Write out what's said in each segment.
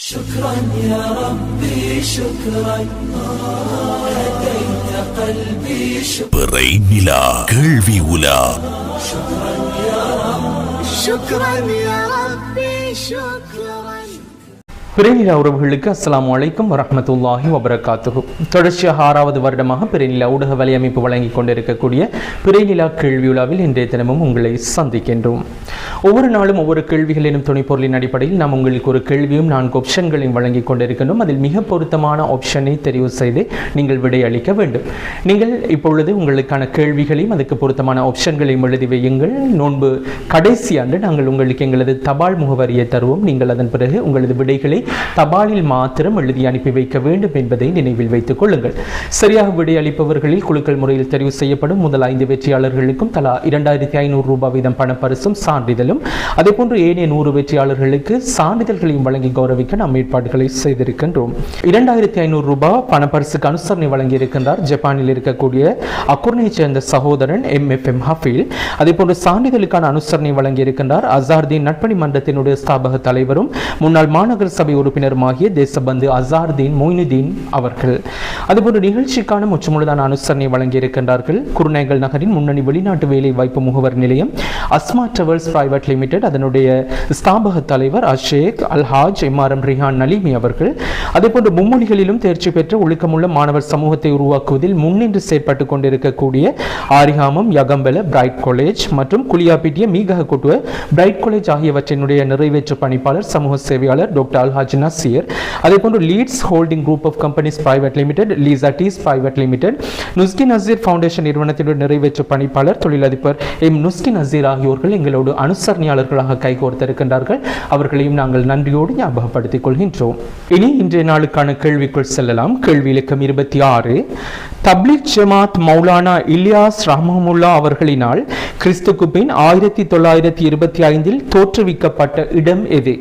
شكرا يا ربي شكرا هديت قلبي شكرا பிறை நிலா கேள்வி உலா شكرا يا ربي شكرا பிறைநில உறவுகளுக்கு அஸ்லாம் அலைக்கும் வரமத்துல்லாஹி வபரகாத்துகு தொடர்ச்சியாக ஆறாவது வருடமாக பிறைநில ஊடக வலையமைப்பு வழங்கிக் கொண்டிருக்கக்கூடிய பிறைநிலா கேள்வி உலாவில் இன்றைய தினமும் உங்களை சந்திக்கின்றோம். ஒவ்வொரு நாளும் ஒவ்வொரு கேள்விகள் எனும் துணைப்பொருளின் அடிப்படையில் நாம் உங்களுக்கு ஒரு கேள்வியும் நான்கு ஆப்ஷன்களையும் வழங்கிக் கொண்டிருக்கின்றோம். அதில் மிக பொருத்தமான ஆப்ஷனை தெரிவு செய்து நீங்கள் விடை அளிக்க வேண்டும். நீங்கள் இப்பொழுது உங்களுக்கான கேள்விகளையும் அதுக்கு பொருத்தமான ஆப்ஷன்களையும் எழுதி வையுங்கள். நோன்பு கடைசி ஆண்டு நாங்கள் உங்களுக்கு எங்களது தபால் முகவரியை தருவோம். நீங்கள் அதன் பிறகு உங்களது விடைகளை தபாலில் மாத்திரம் எழுதி அனுப்பி வைக்க வேண்டும் என்பதை நினைவில் வைத்துக் கொள்ளுங்கள். சரியாக விடை அளிப்பவர்களில் குழுக்கள் முறையில் தெரிவு செய்யப்படும் முதல் ஐந்து வெற்றியாளர்களுக்கும் தலா இரண்டாயிரத்தி ஐநூறு ரூபாய் வீதம் பணப்பரிசும் சான்றிதழும். அதேபோன்று ஏனைய நூறு வெற்றியாளர்களுக்கு சான்றிதழ்களையும் வழங்கி கௌரவிக்க நாம் ஏற்பாடுகளை செய்திருக்கின்றோம். இரண்டாயிரத்தி ஐநூறு ரூபாய் பணப்பரிசுக்கு அனுசரணை வழங்கியிருக்கின்றார் ஜப்பானில் இருக்கக்கூடிய அக்குர்னைச் சேர்ந்த சகோதரன் எம் எஃப் எம் ஹஃபீல். அதேபோன்று சான்றிதழுக்கான அனுசரணை வழங்கியிருக்கின்றார் அசார்தீன் நட்பணி மன்றத்தினுடைய ஸ்தாபக தலைவரும் முன்னாள் மாநகர சபை உறுப்பினருமாகிய தேசபந்து அசார்தீன் மொய்னுதீன் அவர்கள். அதுபோன்ற நிகழ்ச்சிக்கான முச்சமுழுதான அனுசரணை வழங்கியிருக்கின்றார்கள். குருநேகல் நகரின் முன்னணி வெளிநாட்டு வேலை வாய்ப்பு முகவர் நிலையம் அஸ்மா டிராவல்ஸ் பிரைவேட் லிமிடெட் அதனுடைய ஸ்தாபக தலைவர் அஷேக் அல்ஹாஜ் எம்ஆர்எம் ரிஹான் நலிமி அவர்கள். அதேபோன்று மும்மொழிகளிலும் தேர்ச்சி பெற்ற ஒழுக்கமுள்ள மாணவர் சமூகத்தை உருவாக்குவதில் முன்னின்று செயற்பட்டு கொண்டிருக்கக்கூடிய ஆரிகாமம் யகம்பெல பிரைட் காலேஜ் மற்றும் குளியாப்பிட்டிய மீகக கொட்டுவ பிரைட் காலேஜ் ஆகியவற்றினுடைய நிறைவேற்று பணிப்பாளர் சமூக சேவையாளர் டாக்டர் அல்ஹாஜ் நசீர் அதேபோன்று Leeds holding group of companies private limited Leesa Tees private limited Nuski Naseer foundation நிறுவனத்தினுடைய நிறைவேற்று பணிப்பாளர் தொழிலதிபர் எம். நுஸ்கி நசீர் ஆகியோர்கள் எங்களோடு அனுசரணையாளர்களாக கைகோர்த்திருக்கின்றார்கள் அவர்களையும் நாங்கள் நன்றியோடு ஞாபகப்படுத்திக் கொள்கின்றோம். இனி இன்றைய நாளுக்கான கேள்விக்குள் செல்லலாம். கேள்வி இலக்கம் இருபத்தி ஆறு. தப்லிக் ஜமாத் மௌலானா இலியாஸ் ரஹமுல்லா அவர்களினால் கிறிஸ்துக்கு பின் ஆயிரத்தி தொள்ளாயிரத்தி இருபத்தி ஐந்தில் தோற்றுவிக்கப்பட்ட இடம் எது?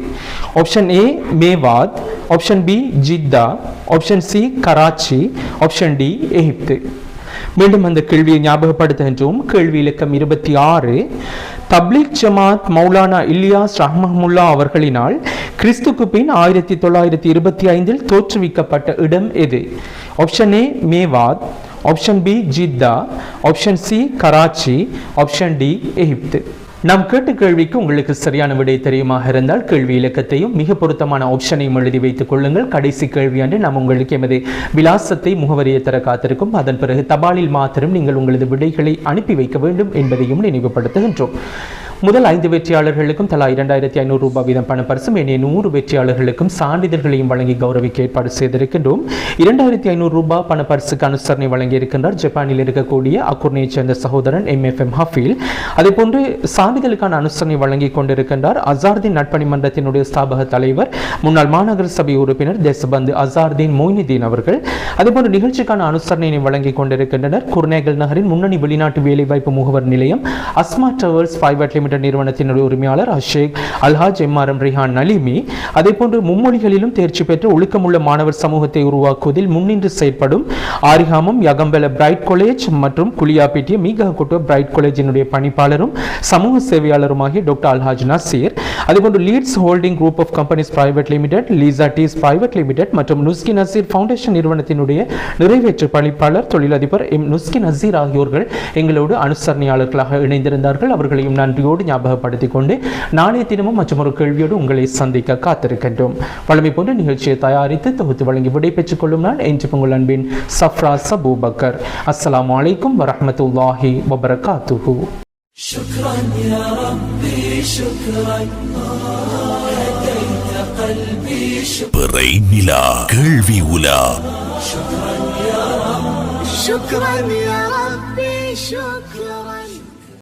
Option A Mewat option B Jeddah option C Karachi option D எகிப்து மீண்டும் அந்த கேள்வியை ஞாபகப்படுத்துகின்றோம். கேள்வி இலக்கம் இருபத்தி ஆறு. தப்லீக் ஜமாத் மௌலானா இல்லியாஸ் ரஹ்மஹமுல்லா அவர்களினால் கிறிஸ்துக்கு பின் ஆயிரத்தி தொள்ளாயிரத்தி இருபத்தி ஐந்தில் தோற்றுவிக்கப்பட்ட இடம் எது? Option A Mewat option B Jeddah option C Karachi option D எகிப்து நாம் கேட்ட கேள்விக்கு உங்களுக்கு சரியான விடை தெரியுமாக இருந்தால் கேள்வி இலக்கத்தையும் மிக பொருத்தமான ஆப்ஷனையும் எழுதி வைத்துக் கொள்ளுங்கள். கடைசி அன்று நாம் உங்களுக்கு எமது விலாசத்தை முகவரியை தர காத்திருக்கும். அதன் பிறகு தபாலில் மாத்திரம் நீங்கள் உங்களது விடைகளை அனுப்பி வைக்க வேண்டும் என்பதையும் நினைவுபடுத்துகின்றோம். முதல் ஐந்து வெற்றியாளர்களுக்கும் தலா இரண்டாயிரத்தி ஐநூறு ரூபாய் வீதம் பணப்பரிசும் ஏனைய நூறு வெற்றியாளர்களுக்கும் சான்றிதழ்களையும் வழங்கி கௌரவிக்க ஏற்பாடு செய்திருக்கின்றோம். இரண்டாயிரத்தி ஐநூறு ரூபாய் பணப்பரிசுக்கு அனுசரணை வழங்கியிருக்கின்றார் ஜப்பானில் இருக்கக்கூடிய அக்குர்னையைச் சேர்ந்த சகோதரன் எம் எஃப் எம் ஹஃபீல். அதேபோன்று சான்றிதழுக்கான அனுசரணை வழங்கி கொண்டிருக்கின்றார் அசார்தீன் நட்பணி மன்றத்தினுடைய ஸ்தாபக தலைவர் முன்னாள் மாநகர சபை உறுப்பினர் தேசபந்து அசார்தீன் மொய்னுதீன் அவர்கள். அதேபோன்று நிகழ்ச்சிக்கான அனுசரணையை வழங்கி கொண்டிருக்கின்றனர். குர்நேகல் நகரின் முன்னணி வெளிநாட்டு வேலைவாய்ப்பு முகவர் நிலையம் அஸ்மா டவர்ஸ் பிரைவேட் லிமிடெட் நிறுவனத்தினுடைய உரிமையாளர் அஷேக் அல்ஹாஜ் எம்ஆர்எம் ரிஹான் நலிமி. அதேபோன்று மும்மொழிகளிலும் தேர்ச்சி பெற்ற ஒழுக்கமுள்ள மாணவர் சமூகத்தை உருவாக்குவதில் முன்னின்று செயற்படும் ஆரிகாமம் யகம்பல பிரைட் காலேஜ் மற்றும் குளியாப்பேட்டிய மீகா கொட்டுவ பிரைட் காலேஜினுடைய பணிப்பாளரும் சமூக சேவையாளருமாகிய டாக்டர் அல்ஹாஜ் நசீர். அதேபோன்று Leeds holding group of companies private limited Leesa Tees private limited மற்றும் நுஸ்கி நசீர் ஃபவுண்டேஷன் நிறுவனத்தினுடைய நிறைவேற்று பணிப்பாளர் தொழிலதிபர் எம் நுஸ்கி நசீர் ஆகியோர்கள் எங்களோடு அனுசரணையாளர்களாக இணைந்திருந்தார்கள். அவர்களையும் நன்றியோடு ஞாபகப்படுத்திக் கொண்டு நாளைய தினமும் மற்றும் ஒரு கேள்வியோடு உங்களை சந்திக்க காத்திருக்கின்றோம் வழமை போன்ற நிகழ்ச்சியை தயாரித்து தொகுத்து வழங்கி விடைபெற்றுக் கொள்ளும் நான் என்று உங்கள் அன்பின் சஃப்ரா சபூபக்கர் அஸ்ஸலாமு அலைக்கும் வரஹ்மத்துல்லாஹி வபரகாத்துஹு شكرا يا ربي شكرا هديت قلبي شكرا பிறை நிலா கேள்வி உலா شكرا يا ربي شكرا